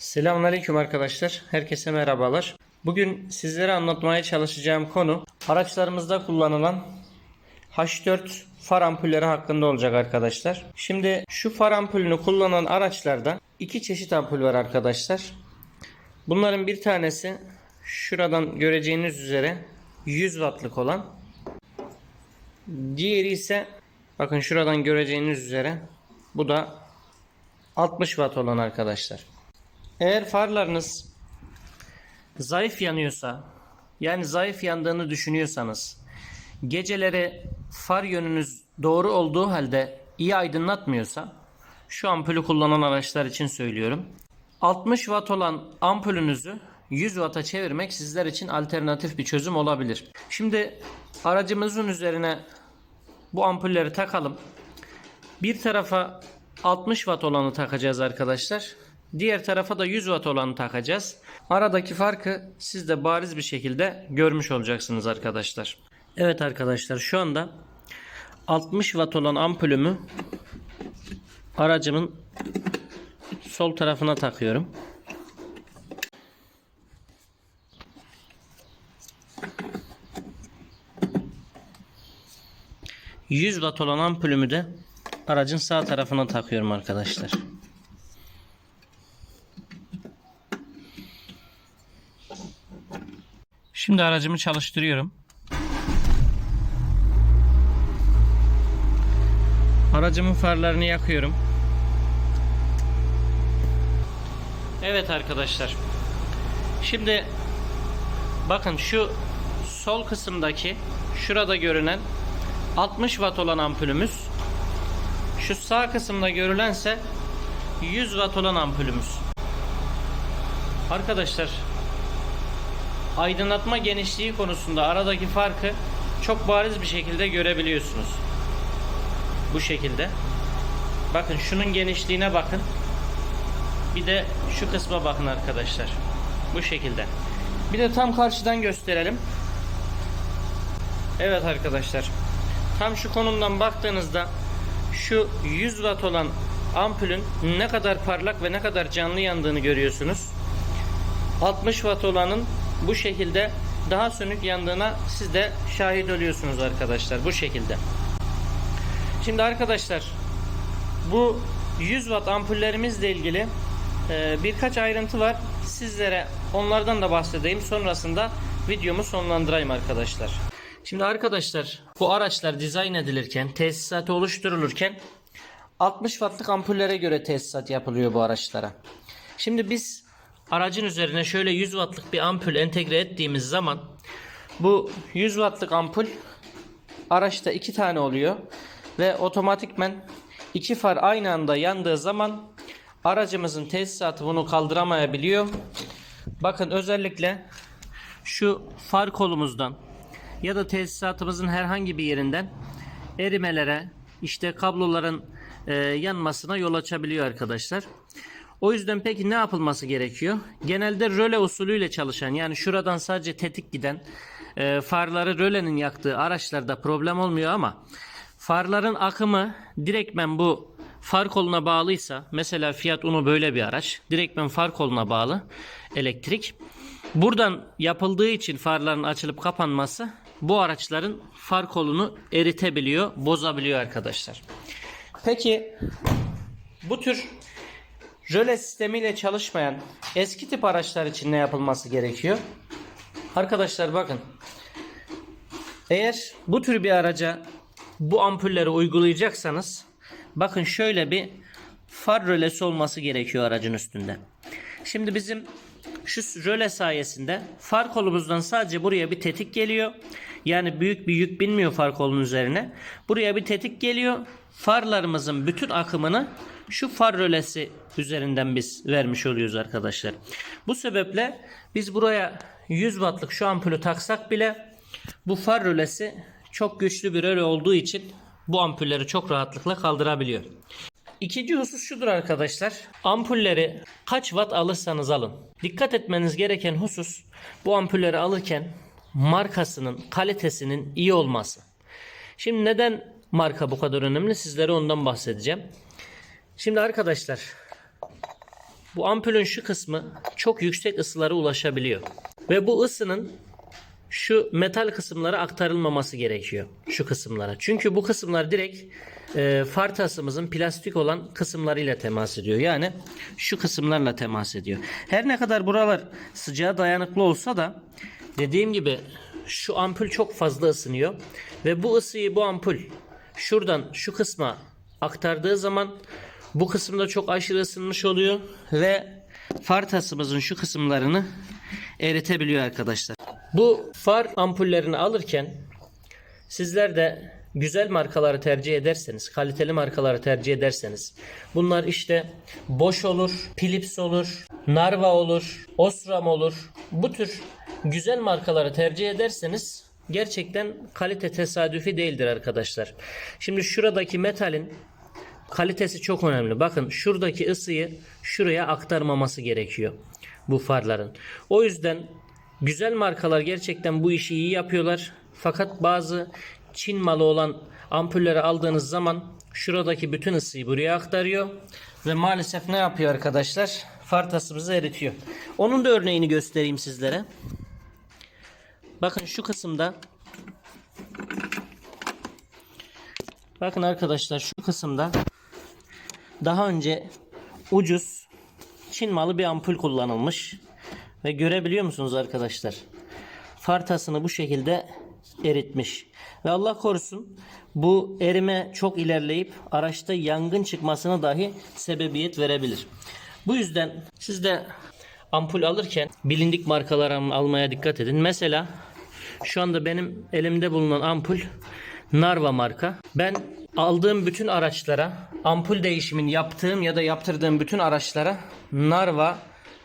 Selamünaleyküm arkadaşlar. Herkese merhabalar. Bugün sizlere anlatmaya çalışacağım konu araçlarımızda kullanılan H4 far ampulleri hakkında olacak arkadaşlar. Şimdi şu far ampulünü kullanan araçlarda iki çeşit ampul var arkadaşlar. Bunların bir tanesi şuradan göreceğiniz üzere 100 wattlık olan. Diğeri ise bakın şuradan göreceğiniz üzere bu da 60 watt olan arkadaşlar. Eğer farlarınız zayıf yanıyorsa yani zayıf yandığını düşünüyorsanız geceleri far yönünüz doğru olduğu halde iyi aydınlatmıyorsa şu ampulü kullanan araçlar için söylüyorum. 60 watt olan ampulünüzü 100 watt'a çevirmek sizler için alternatif bir çözüm olabilir. Şimdi aracımızın üzerine bu ampulleri takalım. Bir tarafa 60 watt olanı takacağız arkadaşlar. Diğer tarafa da 100 watt olanı takacağız. Aradaki farkı siz de bariz bir şekilde görmüş olacaksınız arkadaşlar. Evet arkadaşlar şu anda 60 watt olan ampulümü aracımın sol tarafına takıyorum. ...100 watt olan ampulümü de... ...aracın sağ tarafına takıyorum arkadaşlar. Şimdi aracımı çalıştırıyorum. Aracımın farlarını yakıyorum. Evet arkadaşlar. Şimdi bakın şu sol kısımdaki şurada görünen 60 watt olan ampulümüz şu sağ kısımda görülense 100 watt olan ampulümüz. Arkadaşlar aydınlatma genişliği konusunda aradaki farkı çok bariz bir şekilde görebiliyorsunuz. Bu şekilde. Bakın şunun genişliğine bakın. Bir de şu kısma bakın arkadaşlar. Bu şekilde. Bir de tam karşıdan gösterelim. Evet arkadaşlar. Tam şu konumdan baktığınızda şu 100 watt olan ampulün ne kadar parlak ve ne kadar canlı yandığını görüyorsunuz. 60 watt olanın bu şekilde daha sönük yandığına siz de şahit oluyorsunuz arkadaşlar bu şekilde. Şimdi arkadaşlar bu 100 watt ampullerimizle ilgili e, birkaç ayrıntı var. Sizlere onlardan da bahsedeyim. Sonrasında videomu sonlandırayım arkadaşlar. Şimdi arkadaşlar bu araçlar dizayn edilirken, tesisatı oluşturulurken 60 wattlık ampullere göre tesisat yapılıyor bu araçlara. Şimdi biz aracın üzerine şöyle 100 wattlık bir ampul entegre ettiğimiz zaman bu 100 wattlık ampul araçta iki tane oluyor ve otomatikmen iki far aynı anda yandığı zaman aracımızın tesisatı bunu kaldıramayabiliyor. Bakın özellikle şu far kolumuzdan ya da tesisatımızın herhangi bir yerinden erimelere işte kabloların e, yanmasına yol açabiliyor arkadaşlar. O yüzden peki ne yapılması gerekiyor? Genelde röle usulüyle çalışan yani şuradan sadece tetik giden e, farları rölenin yaktığı araçlarda problem olmuyor ama farların akımı direktmen bu far koluna bağlıysa mesela Fiat Uno böyle bir araç direktmen far koluna bağlı elektrik. Buradan yapıldığı için farların açılıp kapanması bu araçların far kolunu eritebiliyor, bozabiliyor arkadaşlar. Peki bu tür Jöle sistemiyle çalışmayan eski tip araçlar için ne yapılması gerekiyor? Arkadaşlar bakın. Eğer bu tür bir araca bu ampulleri uygulayacaksanız bakın şöyle bir far rölesi olması gerekiyor aracın üstünde. Şimdi bizim şu röle sayesinde far kolumuzdan sadece buraya bir tetik geliyor. Yani büyük bir yük binmiyor far kolunun üzerine. Buraya bir tetik geliyor. Farlarımızın bütün akımını şu far rölesi üzerinden biz vermiş oluyoruz arkadaşlar. Bu sebeple biz buraya 100 wattlık şu ampulü taksak bile bu far rölesi çok güçlü bir röle olduğu için bu ampulleri çok rahatlıkla kaldırabiliyor. İkinci husus şudur arkadaşlar. Ampulleri kaç watt alırsanız alın. Dikkat etmeniz gereken husus bu ampulleri alırken markasının kalitesinin iyi olması. Şimdi neden marka bu kadar önemli sizlere ondan bahsedeceğim. Şimdi arkadaşlar bu ampulün şu kısmı çok yüksek ısılara ulaşabiliyor. Ve bu ısının şu metal kısımlara aktarılmaması gerekiyor. Şu kısımlara. Çünkü bu kısımlar direkt e, far tasımızın plastik olan kısımlarıyla temas ediyor. Yani şu kısımlarla temas ediyor. Her ne kadar buralar sıcağa dayanıklı olsa da dediğim gibi şu ampul çok fazla ısınıyor. Ve bu ısıyı bu ampul şuradan şu kısma aktardığı zaman bu kısımda çok aşırı ısınmış oluyor ve far tasımızın şu kısımlarını eritebiliyor arkadaşlar. Bu far ampullerini alırken sizler de güzel markaları tercih ederseniz, kaliteli markaları tercih ederseniz bunlar işte Bosch olur, Philips olur, Narva olur, Osram olur. Bu tür güzel markaları tercih ederseniz gerçekten kalite tesadüfi değildir arkadaşlar. Şimdi şuradaki metalin kalitesi çok önemli. Bakın şuradaki ısıyı şuraya aktarmaması gerekiyor bu farların. O yüzden güzel markalar gerçekten bu işi iyi yapıyorlar. Fakat bazı Çin malı olan ampulleri aldığınız zaman şuradaki bütün ısıyı buraya aktarıyor ve maalesef ne yapıyor arkadaşlar? Far tasımızı eritiyor. Onun da örneğini göstereyim sizlere. Bakın şu kısımda Bakın arkadaşlar şu kısımda daha önce ucuz Çin malı bir ampul kullanılmış. Ve görebiliyor musunuz arkadaşlar? Fartasını bu şekilde eritmiş. Ve Allah korusun bu erime çok ilerleyip araçta yangın çıkmasına dahi sebebiyet verebilir. Bu yüzden siz de ampul alırken bilindik markalar al- almaya dikkat edin. Mesela şu anda benim elimde bulunan ampul Narva marka. Ben aldığım bütün araçlara ampul değişimin yaptığım ya da yaptırdığım bütün araçlara Narva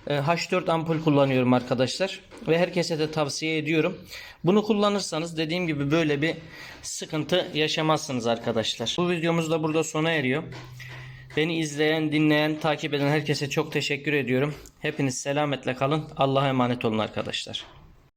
e, H4 ampul kullanıyorum arkadaşlar. Ve herkese de tavsiye ediyorum. Bunu kullanırsanız dediğim gibi böyle bir sıkıntı yaşamazsınız arkadaşlar. Bu videomuz da burada sona eriyor. Beni izleyen, dinleyen, takip eden herkese çok teşekkür ediyorum. Hepiniz selametle kalın. Allah'a emanet olun arkadaşlar.